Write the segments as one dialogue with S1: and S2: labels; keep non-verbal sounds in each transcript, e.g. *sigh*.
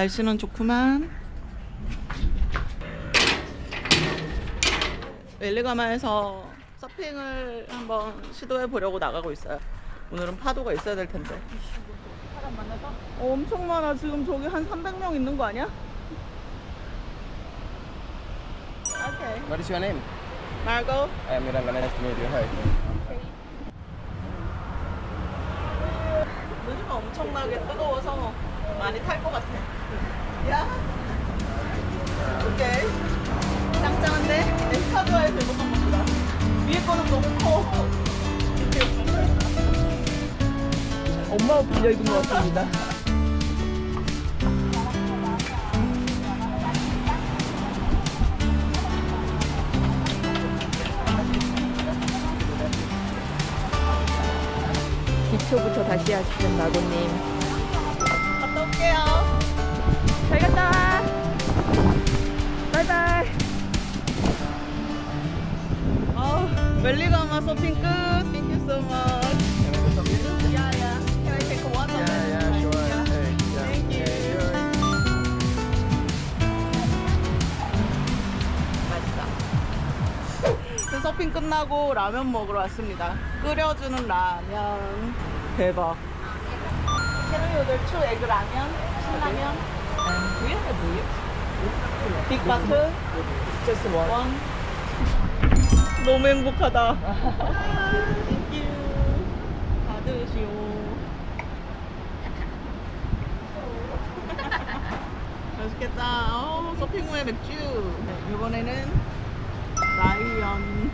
S1: 날씨는 좋구만. 웰리가마에서 서핑을 한번 시도해 보려고 나가고 있어요. 오늘은 파도가 있어야 될 텐데.
S2: 사람 만나서
S1: 어, 엄청 많아. 지금 저기 한 300명 있는 거 아니야? 오케이.
S3: What is your name?
S1: 말고.
S3: I am Miranda. Nice to meet you. Hi.
S1: 요즘은 엄청나게 뜨거워서 많이 탈 것 같아. 야. 오케이. 짱짱한데? 에스카드와의 대목한 것보다. 위에 거는 너무 커. 엄마가 빌려 입은 것 같습니다.
S2: 기초부터 다시 하시는 마고님.
S1: 아, 멜리가마 서핑 끝. Thank you so much.
S3: Can I do some video?
S1: Yeah, yeah. Can I take a one?
S3: Yeah, yeah, sure. Hey, yeah.
S1: Thank you. 맛있다. 그 서핑 끝나고 라면 먹으러 왔습니다. 끓여주는 라면. 대박. We order two egg 라면? 신라면? 빅바트?
S3: Just one.
S1: 원. 너무 행복하다. 땡큐. 받으시오. 맛있겠다. 어, 서핑 후에 맥주. 네, 이번에는 라이언.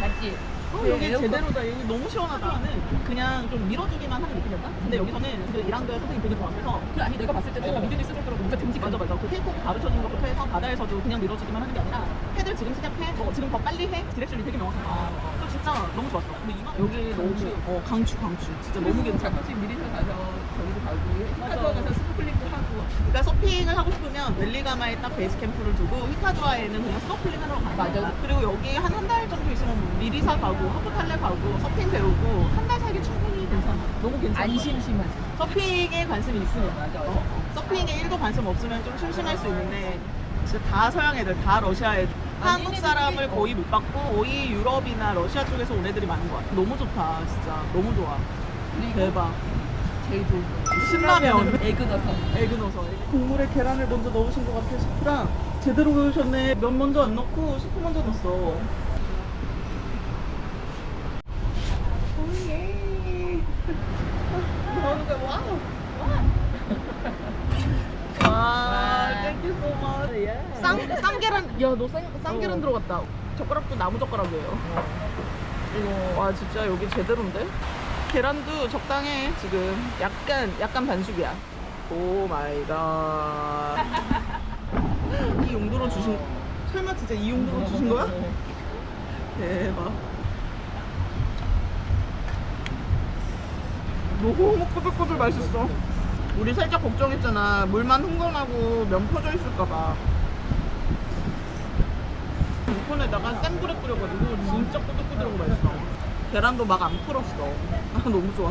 S2: 맞지?
S1: 어, 여기 제대로다. 여기 너무 시원하다. 그냥 좀 밀어주기만 하는 느낌이었다. 근데 여기서는 그 이란도의 선생님 되게 좋았어서
S2: 그 아니 내가 봤을 때도 약간 미드니 쓰는 거라고 뭔가 듬직한
S1: 맞아 맞아. 그 테이크오프 가르쳐주는 것부터 해서 바다에서도 그냥 밀어주기만 하는 게 아니라 패들 지금 시작해 뭐 지금 더 빨리 해? 디렉션이 되게 명확하다. 그 진짜 너무 좋았어. 근데 이만 여기 너무 어 강추 강추. 진짜 너무 괜찮아.
S2: 가끔씩 미리서 가서 저기도 가고. 히카도어 가서 하고
S1: 그러니까 서핑을 하고 싶으면 웰리가마에 딱 베이스 캠프를 두고 히카두아에는 그냥 스노클링 하러 가는
S2: 맞아.
S1: 그리고 여기 한 한 달 정도 있으면 뭐 미리사 가고 하프탈레 가고 서핑 배우고 한 달 살기 충분히 괜찮아. 너무 괜찮아.
S2: 안 심심하지.
S1: 서핑에 관심이 있으면.
S2: 맞아.
S1: 어? 서핑에 1도 관심 없으면 좀 심심할 수 있는데 진짜 다 서양 애들, 다 러시아 애들. 한국 사람을 거의 못 봤고 거의 유럽이나 러시아 쪽에서 온 애들이 많은 것 같아. 너무 좋다 진짜. 너무 좋아. 대박
S2: 제일 좋은 거.
S1: 신라면.
S2: 에그 넣어서.
S1: 에그 넣어서 국물에 계란을 먼저 넣으신 것 같아 스프랑. 제대로 넣으셨네. 면 먼저 안 넣고 스프 먼저 넣었어. 오예 나오는 거야 와우 와 땡큐 소 마치 쌍, 쌍계란 야너 쌍계란 들어갔다. 젓가락도 나무 젓가락이에요. 이거 와 진짜 여기 제대로인데 계란도 적당해 지금. 약간 약간 반숙이야. 오 마이 갓이 용도로 주신 설마 진짜 이 용도로 주신 거야? 대박. 너무 꼬들꼬들 맛있어 우리 살짝 걱정했잖아 물만 흥건하고 면 퍼져 있을까봐 우편에다가 센 불에 끓여가지고 진짜 꼬들꼬들하고 맛있어 계란도 막 안 풀었어. 아 너무 좋아.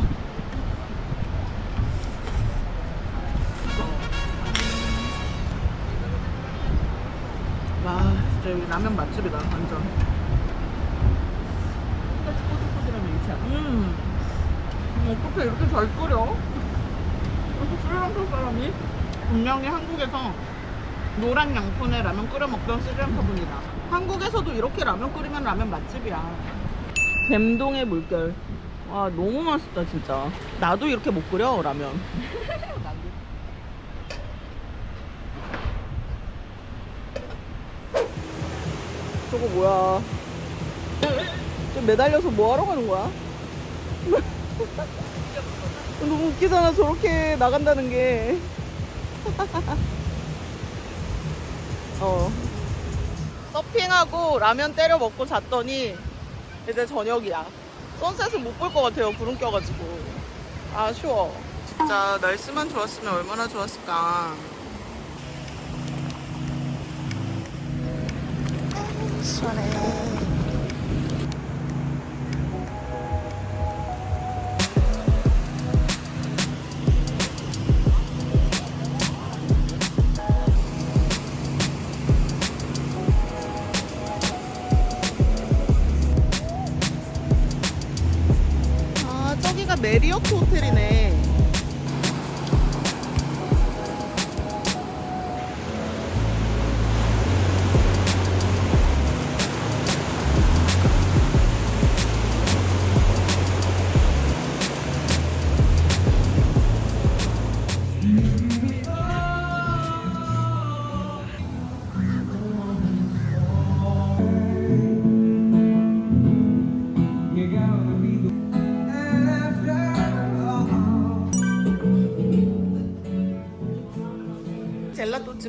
S1: 와 진짜 여기 라면 맛집이다 완전.
S2: 똑같이 이렇지 않아?
S1: 음. 어떻게 이렇게 잘 끓여? 스리랑카 사람이? 분명히 한국에서 노란 양푼에 라면 끓여 먹던 스리랑카 분이다. 한국에서도 이렇게 라면 끓이면 라면 맛집이야 뱀동의 물결. 와 너무 맛있다 진짜. 나도 이렇게 못 끓여 라면. *laughs* 저거 뭐야? 좀 매달려서 뭐 하러 가는 거야? *laughs* 너무 웃기잖아 저렇게 나간다는 게. *laughs* 어. 서핑하고 라면 때려 먹고 잤더니 이제 저녁이야. 선셋을 못볼 것 같아요 구름 껴가지고. 아쉬워. 진짜 날씨만 좋았으면 얼마나 좋았을까. 시원해 메리어트 호텔이네.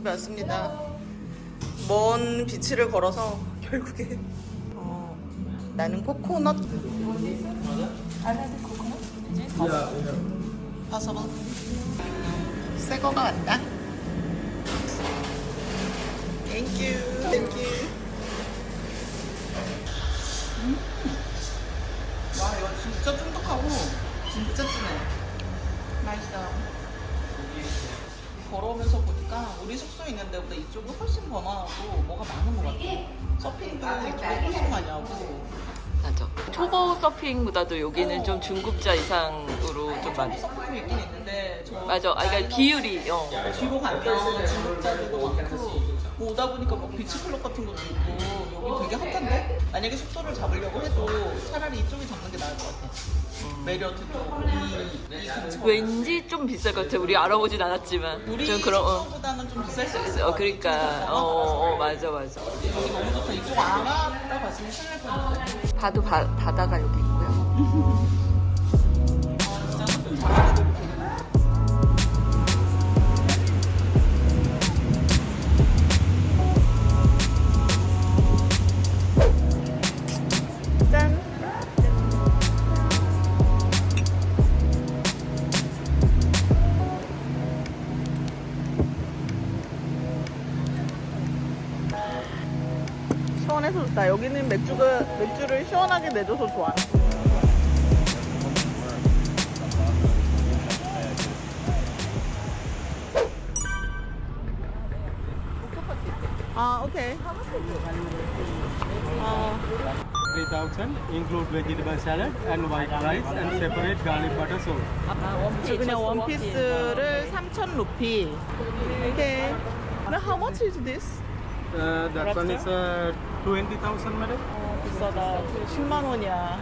S1: 집에 왔습니다. 먼 비치를 걸어서 결국에 어, 나는 코코넛 파서버 새 거가 왔다. 땡큐 땡큐 와 이거 진짜 쫀득하고 진짜 진해 맛있어 걸어오면서 보니까 우리 숙소 있는 데보다 이쪽이 훨씬 번화하고 뭐가 많은 것 같아 서핑도 이쪽에 훨씬 많이 하고
S2: 맞아. 초보 서핑보다도 여기는 좀 중급자 이상으로 좀 많이.
S1: 서핑이 있긴 있는데 저
S2: 맞아. 아, 그러니까 비율이. 어.
S1: 뒤로 가면 중국자들도 많고 뭐 오다 보니까 뭐 비치클럽 같은 것도 있고 여기 되게 핫한데 만약에 숙소를 잡으려고 해도 차라리 이쪽에 잡는 게 나을 것 같아 메리어트 쪽이 이 근처
S2: 왠지 좀 비쌀 것 같아. 우리 알아보진 않았지만.
S1: 우리
S2: 좀 그런. 어.
S1: 숙소보다는 좀 비쌀 수 있어
S2: 어, 그러니까. 어, 어, 맞아, 맞아.
S1: 여기 너무 좋다 이쪽 안 왔다 갔으면 큰일 날 뻔했네
S2: 바도 바, 바다가 여기 있고요. *laughs*
S1: 맥주가 맥주를 시원하게 내줘서 좋아. 아, 오케이. 아,
S4: 3000 include vegetable salad and white rice and separate garlic butter sauce.
S1: 저 그냥 원피스를 3,000 루피. 오케이. Now how much is this?
S4: Uh, that one is uh, 20,000 madam.
S1: 비싸다. 10만 원이야.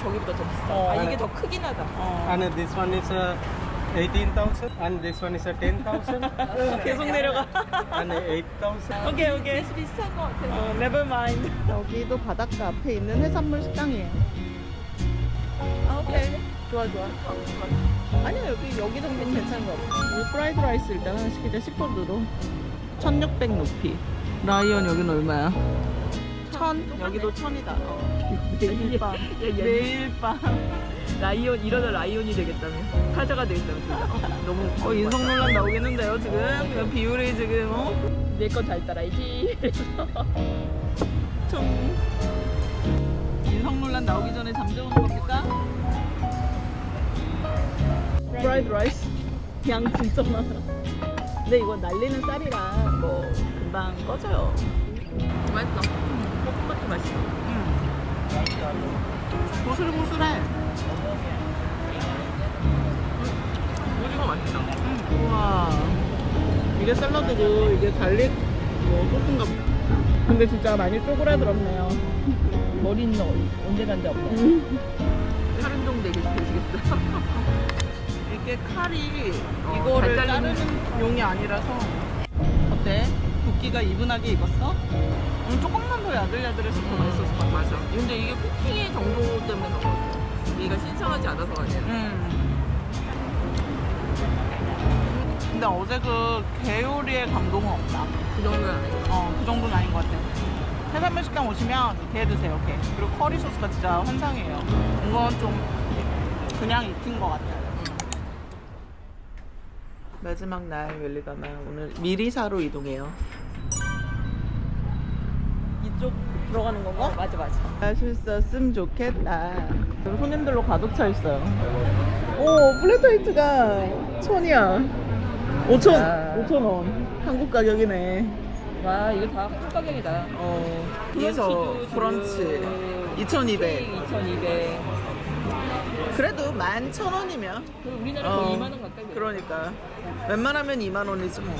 S2: 저기보다 더 비싸.
S1: 어.
S2: 아, 이게 더 크긴 하다.
S1: 어.
S4: And uh, this one is uh, 18,000 and this one is uh, 10,000 *laughs*
S1: 계속 내려가.
S4: and 8,000.
S1: 오케이, 오케이.
S2: 비슷한 것 같아.
S1: 어, never mind. 여기도 바닷가 앞에 있는 해산물 식당이에요. 아, 오케이. 좋아, 좋아. 아니야, 여기, 여기 정도는 괜찮은 것 같아. 우리 프라이드 라이스 일단 하나 시키자, 시푸드로. 1600 루피. 라이언 여긴 얼마야? 천? 여기도 천이다. 어. 매일 밤. 매일 밤.
S2: 라이온, 이러다 라이온이 되겠다며. 사자가 되겠다며. 어, 너무.
S1: 어, 인성 논란 나오겠는데요, 지금? 그냥 비율이 지금, 어?
S2: 내건 잘 따라야지.
S1: 좀. *laughs* 인성 논란 나오기 전에 잠재우는 겁니까? 프라이드 라이스. *laughs* 양 진짜 많아. 근데 이거 날리는 쌀이라 뭐 금방 꺼져요.
S2: 맛있어. 볶음밥도 맛있어.
S1: 음. 고슬고슬해.
S2: 오징어 맛있다.
S1: 우와. 이게 샐러드고 이게 갈릭 뭐 소스인가 보다. 근데 진짜 많이 쪼그라들었네요.
S2: 머리는 어- 언제 간지 없네. 할운동 되게 되시겠어.
S1: 이게 칼이
S2: 어,
S1: 이거를
S2: 자르는
S1: 용이 아니라서 어때? 붓기가 이분하게 익었어? 음, 조금만 더 야들야들해서 더 맛있었을 것 같아.
S2: 맞아. 근데 이게 쿠킹의 정도 때문에 그런 것 같아. 얘가 신선하지 않아서 아니야.
S1: 음. 근데 어제 그 개요리의 감동은 없다.
S2: 그 정도는 아니고.
S1: 어, 그 정도는 아닌 것 같아. 해산물 식당 오시면 게 드세요, 게. 그리고 커리 소스가 진짜 환상이에요. 이건 좀 그냥 익힌 것 같아요. 마지막 날 웰리가나 오늘 미리사로 이동해요. 이쪽 들어가는 건가?
S2: 어, 맞아, 맞아.
S1: 맛있었으면 좋겠다. 손님들로 가득 차 있어요. 오, 플랫화이트가 천이야. 5천,
S2: 아.
S1: 5천 원. 한국 가격이네.
S2: 와, 이거 다 한국 가격이다.
S1: 어, 여기서 브런치 2,200.
S2: 2,200.
S1: 그래도 만천 원이면
S2: 그럼 우리나라
S1: 어,
S2: 거의 2만 원 가까이 돼요.
S1: 그러니까 웬만하면 2만 원이지 뭐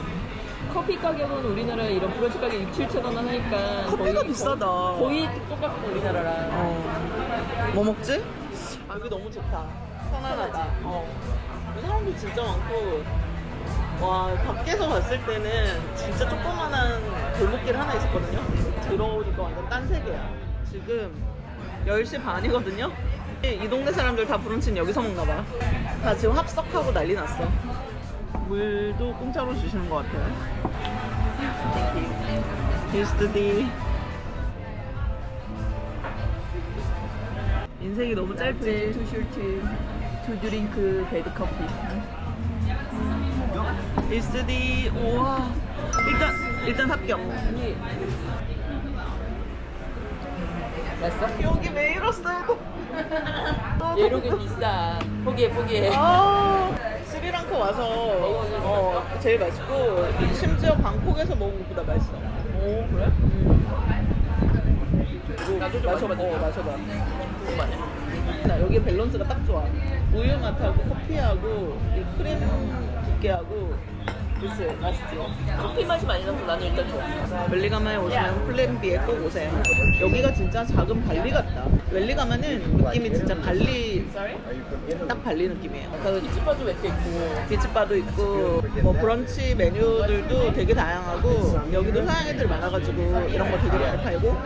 S2: 커피 가격은 우리나라 이런 브런치 가격 6, 7천 원 하니까
S1: 커피가
S2: 거의,
S1: 비싸다.
S2: 거의 똑같고 우리나라랑.
S1: 어. 뭐 먹지? 아 여기 너무 좋다. 편안하다. 어. 사람도 진짜 많고 와 밖에서 봤을 때는 진짜 조그만한 골목길 하나 있었거든요. 들어오니까 완전 딴 세계야. 지금 10시 반이거든요? 이 동네 사람들 다 브런치는 여기서 먹나 봐다 지금 합석하고 난리 났어 물도 공짜로 주시는 것 같아요 비스트디 인생이 너무 짧지
S2: 투 셔츠, 투 드링크, 배드 커피.
S1: 비스트디 우와 일단 일단 합격
S2: 맛있어?
S1: 여기 왜 이랬어요?
S2: 예로게 *laughs* 비싸. 포기해 포기해.
S1: 아 스리랑카 와서 어, 제일 맛있고 심지어 방콕에서 먹은 것보다 맛있어.
S2: 오 그래? 나도 좀
S1: 마셔봐.
S2: 마셔봐.
S1: 어, 마셔봐. 나 여기 밸런스가 딱 좋아. 우유 맛하고 커피하고 이 크림 두께하고 그치 맛있지.
S2: 커피 맛이 많이 나서 나는 일단 좋아.
S1: 웰리가마에 오시면 플랜비에 꼭 오세요. 여기가 진짜 작은 발리 같다. 웰리가마는 느낌이 진짜 발리 딱 발리 느낌이에요. 그
S2: 치즈바도 몇 개 있고.
S1: 비치바도 있고 뭐 브런치 메뉴들도 되게 다양하고 여기도 서양 애들 많아가지고 이런 거 되게 많이 팔고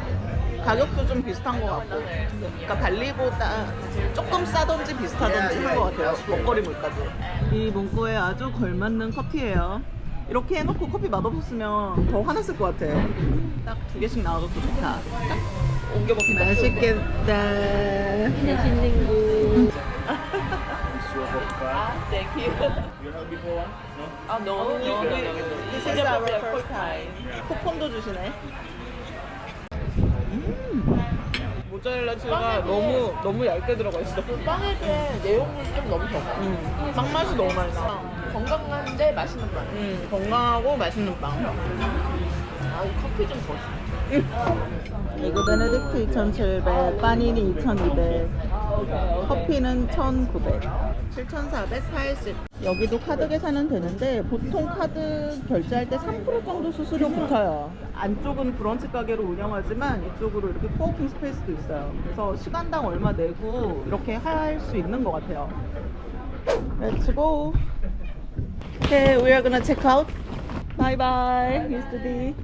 S1: 가격도 좀 비슷한 것 같고 그러니까 발리보다 조금 싸던지 비슷하던지 한 것 같아요 먹거리 물까지 이 문구에 아주 걸맞는 커피예요 이렇게 해놓고 커피 맛없었으면 더 화났을 것 같아 딱 두 개씩 나와갖고 좋다 옮겨 먹기 맛있겠다
S2: 맛있는 거.
S1: Thank you
S3: You have before one? No?
S2: 아 너무
S1: This is our first time. 쿠폰도 주시네. 음. 모짜렐라 치즈가 너무 너무 얇게 들어가 있어.
S2: 빵에 내용물이 좀 너무 적어.
S1: 음. 빵 맛이 너무 많이 나.
S2: 건강한데 맛있는 빵.
S1: 음, 건강하고 맛있는 빵.
S2: 아, 이 커피 좀 더.
S1: 에그 베네딕트 2,700, 빠니니 2,200, 커피는 1,900, 7,480. 여기도 카드 계산은 되는데 보통 카드 결제할 때 3% 정도 수수료 붙어요. 안쪽은 브런치 가게로 운영하지만 이쪽으로 이렇게 코워킹 스페이스도 있어요. 그래서 시간당 얼마 내고 이렇게 할 수 있는 것 같아요. Let's go. Okay, we are gonna check out. Bye bye, Mr. D.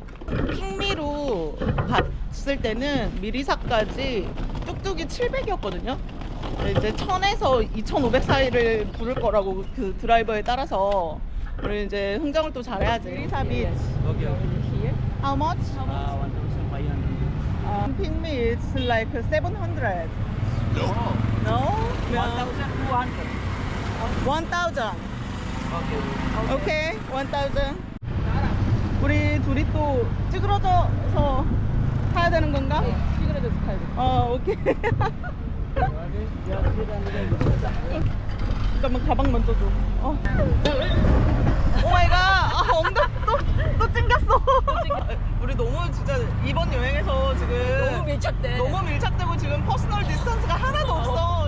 S1: 핑미로 봤을 때는 미리사까지 뚝뚝이 700이었거든요. 이제 1000에서 2500 사이를 부를 거라고 그 드라이버에 따라서 우리 이제 흥정을 또 잘해야지. 미리사비
S3: Okay, okay.
S1: how much?
S3: Uh, 1,500.
S1: Um, 핑미 it's like 700. No. No?
S3: 1,200.
S1: 1000.
S3: Okay.
S1: 오케이, 1000. 우리 둘이 또 찌그러져서 타야 되는 건가?
S2: 시그레드 스타일.
S1: 어, 오케이. *laughs* 잠깐만 가방 먼저 줘. 어. 오 마이 갓. 아, 엉덩이 또, 또 찡겼어. 우리 너무 진짜 이번 여행에서 지금
S2: 너무 밀착돼.
S1: 너무 밀착되고 지금 퍼스널 디스턴스가 하나도 없어.